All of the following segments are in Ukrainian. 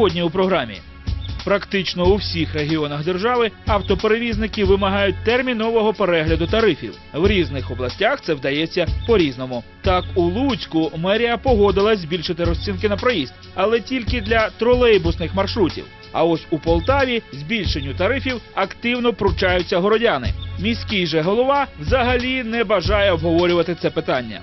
Сьогодні у програмі. Практично у всіх регіонах держави автоперевізники вимагають термінового перегляду тарифів. В різних областях це вдається по-різному. Так, у Луцьку мерія погодилась збільшити розцінки на проїзд, але тільки для тролейбусних маршрутів. А ось у Полтаві збільшенню тарифів активно пручаються городяни. Міський же голова взагалі не бажає обговорювати це питання.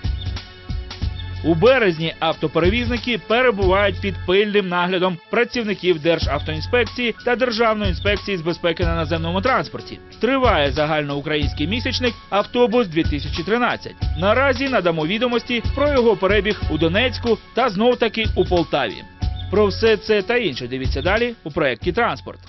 У березні автоперевізники перебувають під пильним наглядом працівників Державтоінспекції та Державної інспекції з безпеки на наземному транспорті. Триває загальноукраїнський місячник Автобус 2013. Наразі надамо відомості про його перебіг у Донецьку та знов таки у Полтаві. Про все це та інше дивіться далі у проєкті Транспорт.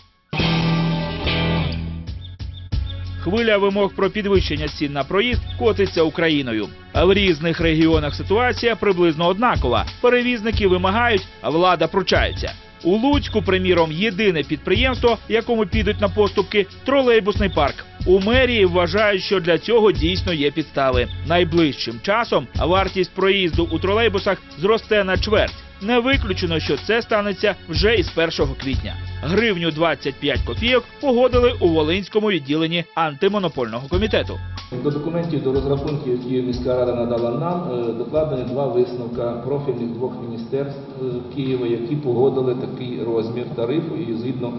Хвиля вимог про підвищення цін на проїзд котиться Україною. В різних регіонах ситуація приблизно однакова. Перевізники вимагають, а влада пручається. У Луцьку, приміром, єдине підприємство, якому підуть на поступки тролейбусний парк. У мерії вважають, що для цього дійсно є підстави. Найближчим часом вартість проїзду у тролейбусах зросте на чверть. Не виключено, що це станеться вже із 1 квітня. Гривню 25 копійок погодили у Волинському відділенні антимонопольного комітету. До документів, до розрахунків, які міська рада надала нам, е, докладені два висновка профільних двох міністерств е, Києва, які погодили такий розмір тарифу. І згідно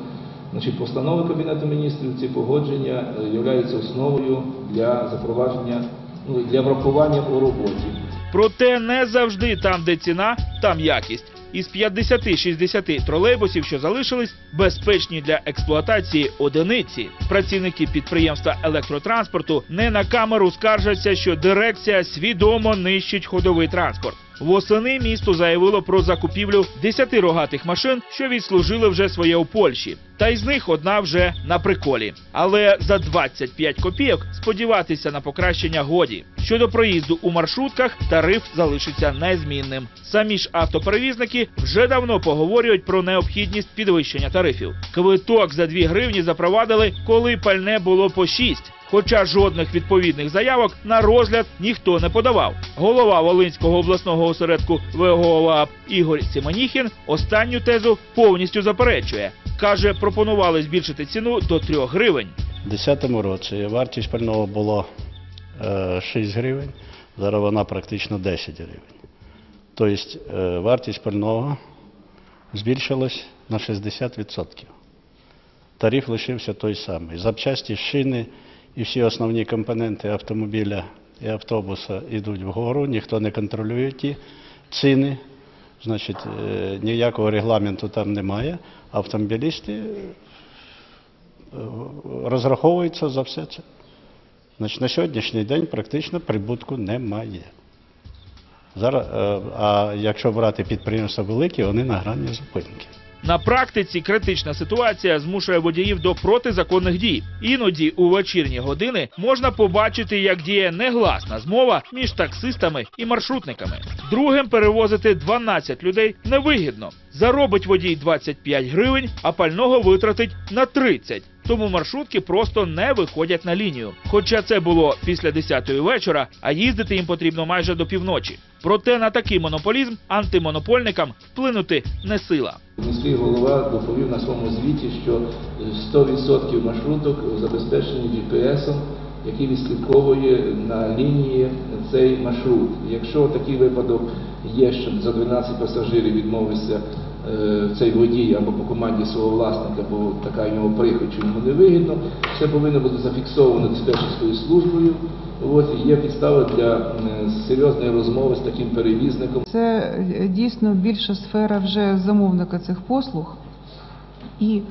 значить, постанови Кабінету міністрів, ці погодження е, являються основою для запровадження, ну, для врахування у роботі. Проте не завжди там, де ціна, там якість. Із 50-60 тролейбусів, що залишились, безпечні для експлуатації одиниці. Працівники підприємства електротранспорту не на камеру скаржаться, що дирекція свідомо нищить ходовий транспорт. Восени місто заявило про закупівлю 10 рогатих машин, що відслужили вже своє у Польщі. Та із них одна вже на приколі. Але за 25 копійок сподіватися на покращення годі. Щодо проїзду у маршрутках, тариф залишиться незмінним. Самі ж автоперевізники вже давно поговорюють про необхідність підвищення тарифів. Квиток за 2 гривні запровадили, коли пальне було по 6. Хоча жодних відповідних заявок на розгляд ніхто не подавав. Голова Волинського обласного осередку ВГОАП Ігор Сімоніхін останню тезу повністю заперечує. Каже, пропонували збільшити ціну до 3 гривень. У 2010 році вартість пального було е, 6 гривень, зараз вона практично 10 гривень. Тобто е, вартість пального збільшилась на 60%. Тариф лишився той самий. Запчасті, шини і всі основні компоненти автомобіля і автобуса йдуть вгору, ніхто не контролює ті ціни. Значить, е, ніякого регламенту там немає. Автомобілісти е, розраховуються за все це. Значить, на сьогоднішній день практично прибутку немає. Зараз, е, а якщо брати підприємства великі, вони на грані зупинки. На практиці критична ситуація змушує водіїв до протизаконних дій. Іноді у вечірні години можна побачити, як діє негласна змова між таксистами і маршрутниками. Другим перевозити 12 людей невигідно. Заробить водій 25 гривень, а пального витратить на 30. Тому маршрутки просто не виходять на лінію. Хоча це було після 10-ї вечора, а їздити їм потрібно майже до півночі. Проте на такий монополізм антимонопольникам вплинути не сила. Міський голова доповів на своєму звіті, що 100% маршруток забезпечені GPS-ом, який відслідковує на лінії цей маршрут. Якщо такий випадок є, що за 12 пасажирів відмовився цей водій або по команді свого власника, бо така в нього прихоть, йому не вигідно, це повинно бути зафіксовано диспетчерською службою. От, є підстави для е, серйозної розмови з таким перевізником. Це е, дійсно більша сфера вже замовника цих послуг і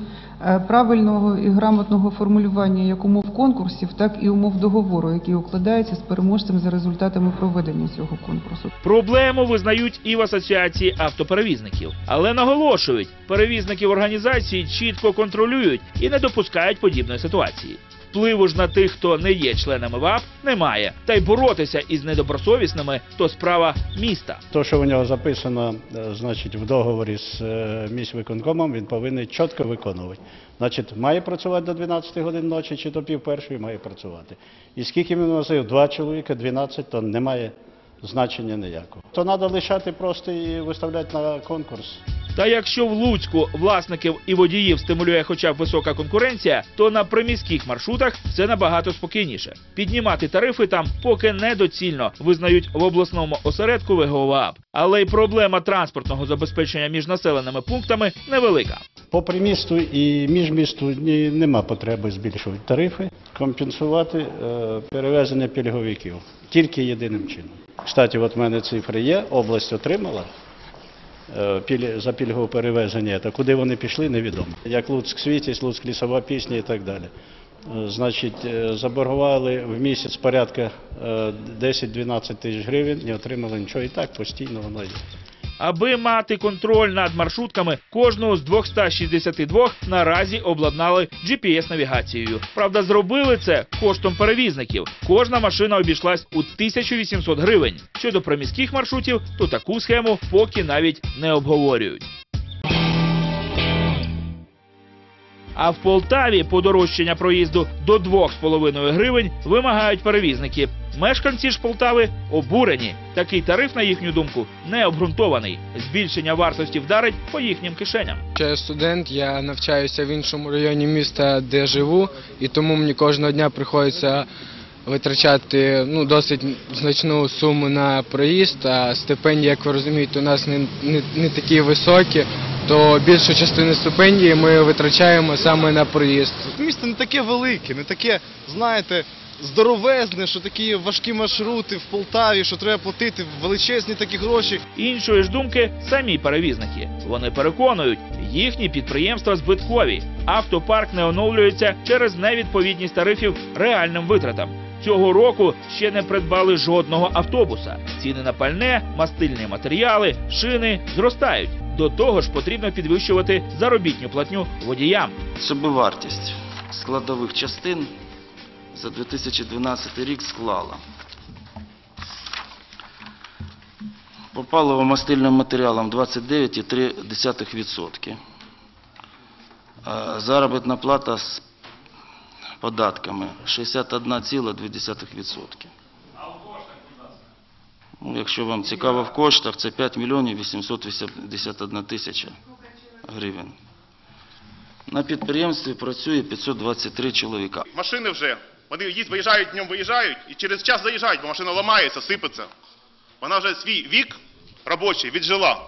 е, правильного і грамотного формулювання як умов конкурсів, так і умов договору, який укладається з переможцем за результатами проведення цього конкурсу. Проблему визнають і в асоціації автоперевізників, але наголошують, перевізники організації чітко контролюють і не допускають подібної ситуації. Впливу ж на тих, хто не є членами ВАП, немає. Та й боротися із недобросовісними то справа міста. То, що у нього записано, е, значить, в договорі з е, міськвиконкомом, він повинен чітко виконувати. Значить, має працювати до 12 годин ночі чи до пів першої має працювати. І скільки він носив? Два чоловіка, 12, то немає значення ніякого. То треба лишати просто і виставляти на конкурс. Та якщо в Луцьку власників і водіїв стимулює хоча б висока конкуренція, то на приміських маршрутах все набагато спокійніше. Піднімати тарифи там поки недоцільно, визнають в обласному осередку ВГОВАП. Але й проблема транспортного забезпечення між населеними пунктами невелика. Попри місту і між місту нема потреби збільшувати тарифи, компенсувати е, перевезення пільговиків тільки єдиним чином. Кстати, от мене цифри є, область отримала за пільгове перевезення, та куди вони пішли, невідомо. Як Луцьк світість, Луцьк лісова пісня і так далі. Е, Значить, е, заборгували в місяць порядка е, 10-12 тисяч гривень, не отримали нічого. І так постійно воно є. Аби мати контроль над маршрутками, кожного з 262 наразі обладнали GPS-навігацією. Правда, зробили це коштом перевізників. Кожна машина обійшлась у 1800 гривень. Щодо приміських маршрутів, то таку схему поки навіть не обговорюють. А в Полтаві подорожчання проїзду до 2,5 гривень вимагають перевізники. Мешканці ж Полтави обурені. Такий тариф, на їхню думку, не обґрунтований. Збільшення вартості вдарить по їхнім кишеням. Я студент, я навчаюся в іншому районі міста, де живу, і тому мені кожного дня приходиться витрачати ну, досить значну суму на проїзд, а стипендії, як ви розумієте, у нас не, не, не такі високі, то більшу частину стипендії ми витрачаємо саме на проїзд. Місто не таке велике, не таке, знаєте, здоровезне, що такі важкі маршрути в Полтаві, що треба платити величезні такі гроші. Іншої ж думки самі перевізники. Вони переконують, їхні підприємства збиткові. Автопарк не оновлюється через невідповідність тарифів реальним витратам. Цього року ще не придбали жодного автобуса. Ціни на пальне, мастильні матеріали, шини зростають. До того ж, потрібно підвищувати заробітню платню водіям. Собівартість складових частин за 2012 рік склала. По паливо-мастильним матеріалам 29,3%. Заробітна плата з податками 61,2%. Ну, якщо вам цікаво в коштах, це 5 мільйонів 881 тисяча гривень. На підприємстві працює 523 чоловіка. Машини вже, вони їсть, виїжджають, днем виїжджають і через час заїжджають, бо машина ламається, сипеться. Вона вже свій вік робочий віджила.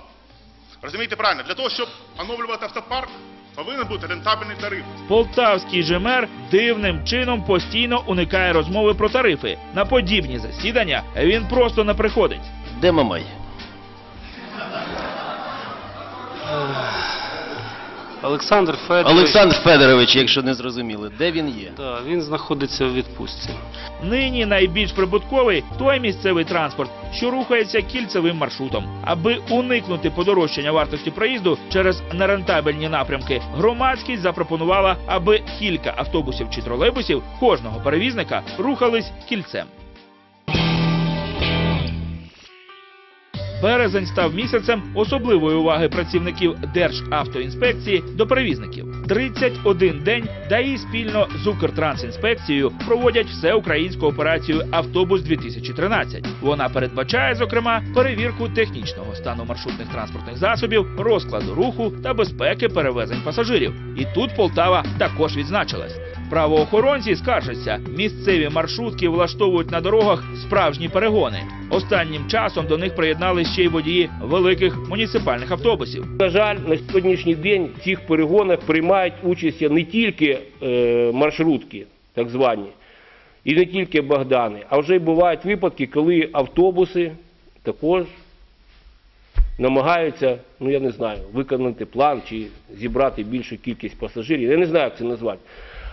Розумієте правильно, для того, щоб оновлювати автопарк, повинен бути рентабельний тариф. Полтавський же мер дивним чином постійно уникає розмови про тарифи. На подібні засідання він просто не приходить. Де Мамай? Олександр Федорович. Олександр Федорович, якщо не зрозуміли, де він є? Так, він знаходиться в відпустці. Нині найбільш прибутковий той місцевий транспорт, що рухається кільцевим маршрутом. Аби уникнути подорожчання вартості проїзду через нерентабельні напрямки, громадськість запропонувала, аби кілька автобусів чи тролейбусів кожного перевізника рухались кільцем. Березень став місяцем особливої уваги працівників Державтоінспекції до перевізників. 31 день ДАІ спільно з Укртрансінспекцією проводять всеукраїнську операцію Автобус 2013 Вона передбачає, зокрема, перевірку технічного стану маршрутних транспортних засобів, розкладу руху та безпеки перевезень пасажирів. І тут Полтава також відзначилась. Правоохоронці скаржаться, місцеві маршрутки влаштовують на дорогах справжні перегони. Останнім часом до них приєднали ще й водії великих муніципальних автобусів. На жаль, на сьогоднішній день в цих перегонах приймають участь не тільки е, маршрутки, так звані, і не тільки Богдани, а вже й бувають випадки, коли автобуси також намагаються, ну я не знаю, виконати план чи зібрати більшу кількість пасажирів. Я не знаю, як це назвати.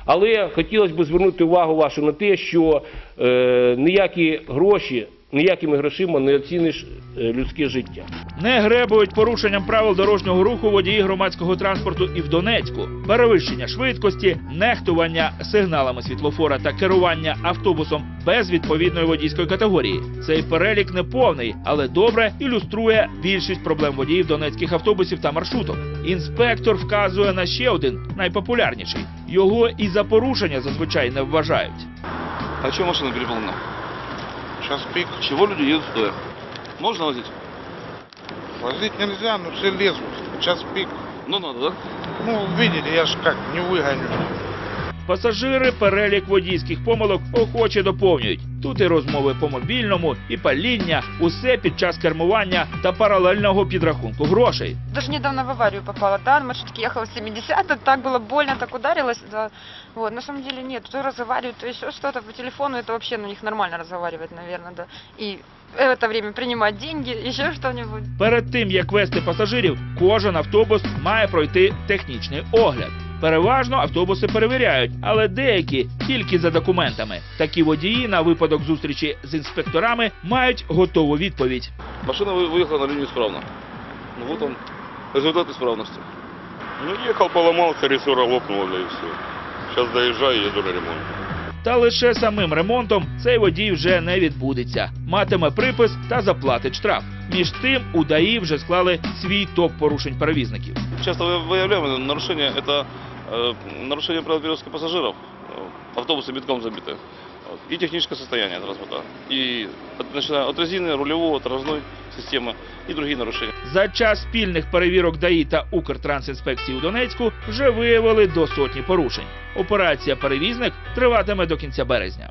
Але хотілося б звернути увагу вашу на те, що е, ніякі гроші, ніякими грошима не оціниш е, людське життя. Не гребують порушенням правил дорожнього руху водії громадського транспорту і в Донецьку. Перевищення швидкості, нехтування сигналами світлофора та керування автобусом без відповідної водійської категорії. Цей перелік не повний, але добре ілюструє більшість проблем водіїв донецьких автобусів та маршруток. Інспектор вказує на ще один найпопулярніший. Його і за порушення зазвичай не вважають. А чому машина переполнена? Сейчас пик. Чего люди едут стоя? Можно возить? Возить нельзя, но все лезут. час пик. Ну, надо, да? Ну, видели, я ж как, не выгоню. Пасажири перелік водійських помилок охоче доповнюють. Тут і розмови по мобільному, і паління, усе під час кермування та паралельного підрахунку грошей. Даже недавно в аварию попала, да, на маршрутке ехала 70, так было больно, так ударилась, да. Вот, на самом деле нет, то разговаривают, то еще что-то по телефону, это вообще на них нормально разговаривать, наверное, да. И в это время принимать деньги, еще что-нибудь. Перед тим як вести пасажирів, кожен автобус має пройти технічний огляд. Переважно автобуси перевіряють, але деякі тільки за документами. Такі водії на випадок зустрічі з інспекторами мають готову відповідь. Машина вы- выехала на линию исправно. Ну вот он, результат исправности. Ну, ехал, поломался, рессора лопнула, да и все. Сейчас доезжаю, еду на ремонт. Та лише самим ремонтом цей водій вже не відбудеться. Матиме припис та заплатить штраф. Між тим у ДАІ вже склали свій топ порушень перевізників. Часто вы- выявляем нарушение, это э, нарушение правил перевозки пассажиров. Э, Автобусы битком забиты. Вот. И техническое состояние транспорта. И от, начиная от резины, рулевого, тормозной системы и другие нарушения. За час спільних перевірок ДАІ та Укртрансінспекції у Донецьку вже виявили до сотні порушень. Операція перевізник триватиме до кінця березня.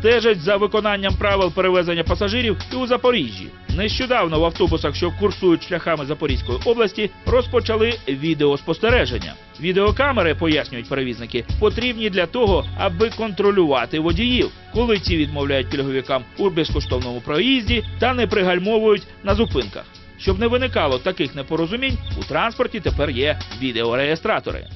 Стежать за виконанням правил перевезення пасажирів і у Запоріжжі. Нещодавно в автобусах, що курсують шляхами Запорізької області, розпочали відеоспостереження. Відеокамери, пояснюють перевізники, потрібні для того, аби контролювати водіїв, коли ті відмовляють пільговикам у безкоштовному проїзді та не пригальмовують на зупинках. Щоб не виникало таких непорозумінь, у транспорті тепер є відеореєстратори.